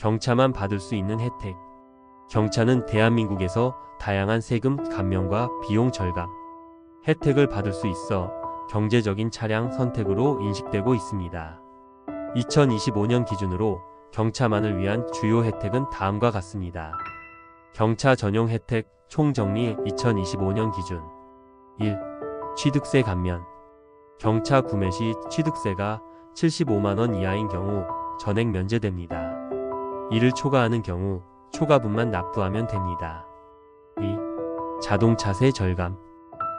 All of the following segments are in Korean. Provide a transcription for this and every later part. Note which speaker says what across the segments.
Speaker 1: 경차만 받을 수 있는 혜택. 경차는 대한민국에서 다양한 세금 감면과 비용 절감 혜택을 받을 수 있어 경제적인 차량 선택으로 인식되고 있습니다. 2025년 기준으로 경차만을 위한 주요 혜택은 다음과 같습니다. 경차 전용 혜택 총정리 2025년 기준 1. 취득세 감면 경차 구매 시 취득세가 75만원 이하인 경우 전액 면제됩니다. 이를 초과하는 경우 초과분만 납부하면 됩니다. 2. 자동차세 절감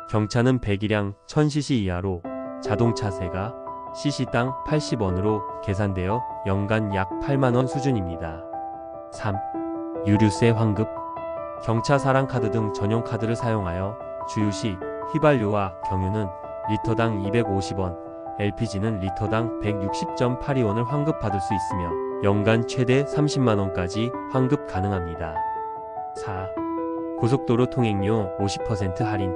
Speaker 1: 경차는 배기량 1000cc 이하로 자동차세가 cc당 80원으로 계산되어 연간 약 8만원 수준입니다. 3. 유류세 환급 경차 사랑카드 등 전용 카드를 사용하여 주유 시 휘발유와 경유는 리터당 250원, LPG는 리터당 160.82원을 환급받을 수 있으며 연간 최대 30만원까지 환급 가능합니다. 4. 고속도로 통행료 50% 할인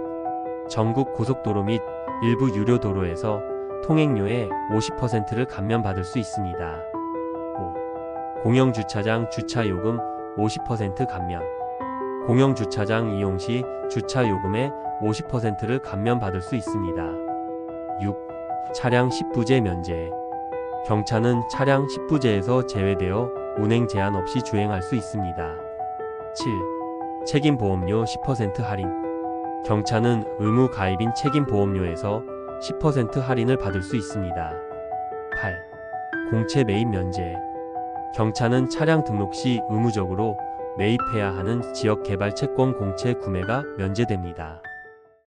Speaker 1: 전국 고속도로 및 일부 유료 도로에서 통행료의 50%를 감면받을 수 있습니다. 5. 공영주차장 주차요금 50% 감면 공영주차장 이용 시 주차요금의 50%를 감면받을 수 있습니다. 6. 차량 10부제 면제 경차는 차량 10부제에서 제외되어 운행 제한 없이 주행할 수 있습니다. 7. 책임보험료 10% 할인 경차는 의무 가입인 책임보험료에서 10% 할인을 받을 수 있습니다. 8. 공채 매입 면제 경차는 차량 등록 시 의무적으로 매입해야 하는 지역 개발 채권 공채 구매가 면제됩니다.